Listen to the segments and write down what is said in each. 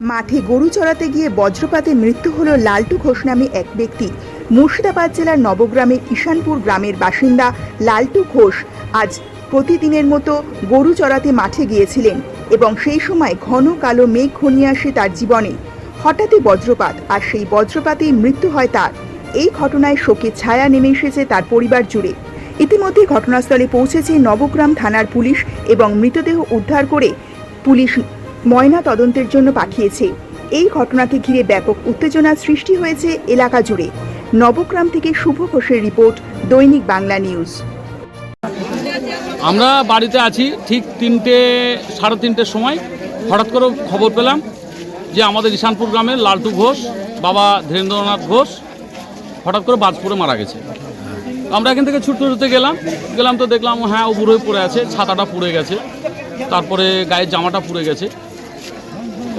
মাঠে গরু চড়াতে গিয়ে বজ্রপাতে মৃত্যু হল লালটু ঘোষ নামে এক ব্যক্তি। মুর্শিদাবাদ জেলার নবগ্রামের ঈশানপুর গ্রামের বাসিন্দা লালটু ঘোষ আজ প্রতিদিনের মতো গরু চড়াতে মাঠে গিয়েছিলেন এবং সেই সময় ঘন কালো মেঘ ঘনিয়ে আসে তার জীবনে। হঠাৎই বজ্রপাত আর সেই বজ্রপাতেই মৃত্যু হয় তার। এই ঘটনায় শোকের ছায়া নেমে এসেছে তার পরিবার জুড়ে। ইতিমধ্যে ঘটনাস্থলে পৌঁছেছে নবগ্রাম থানার পুলিশ এবং মৃতদেহ উদ্ধার করে পুলিশ ময়না তদন্তের জন্য পাঠিয়েছে। এই ঘটনাকে ঘিরে ব্যাপক উত্তেজনার সৃষ্টি হয়েছে এলাকা জুড়ে। নবগ্রাম থেকে শুভ ঘোষের রিপোর্ট, দৈনিক বাংলা নিউজ। আমরা বাড়িতে আছি ঠিক তিনটে, সাড়ে তিনটের সময়। হঠাৎ করে খবর পেলাম যে আমাদের ঈশানপুর গ্রামের লালটু ঘোষ, বাবা ধীরেন্দ্রনাথ ঘোষ হঠাৎ করে বাজপুরে মারা গেছে। আমরা এখান থেকে ছুটতে ছুটতে গেলাম। গেলাম তো দেখলাম হ্যাঁ ও বুড়োই পড়ে আছে, ছাতাটা পুড়ে গেছে। তারপরে গায়ের জামাটা পুড়ে গেছে।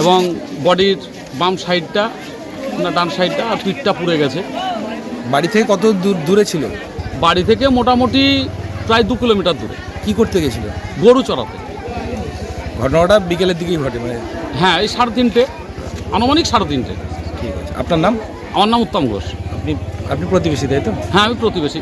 এবং বডির বাম সাইডটা না ডান সাইডটা আর পিঠটা পুড়ে গেছে। বাড়ি থেকে কত দূর দূরে ছিল? বাড়ি থেকে মোটামুটি প্রায় দু কিলোমিটার দূরে। কি করতে গেছিল? গরু চড়াতে। ঘটনাটা বিকেলের দিকেই ঘটে মানে হ্যাঁ এই সাড়ে তিনটে আনুমানিক সাড়ে তিনটে। ঠিক আছে। আপনার নাম? আমার নাম উত্তম ঘোষ। আপনি আপনি প্রতিবেশী তাই তো? হ্যাঁ আমি প্রতিবেশী।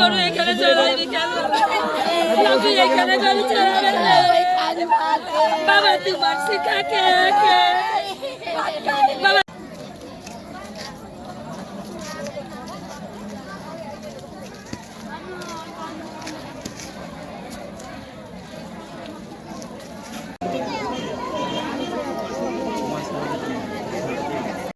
করো এখানে চড়াইবি কেন তুমি এখানে গাড়ি চড়াবে বাবা তোমার শিখা কে কে?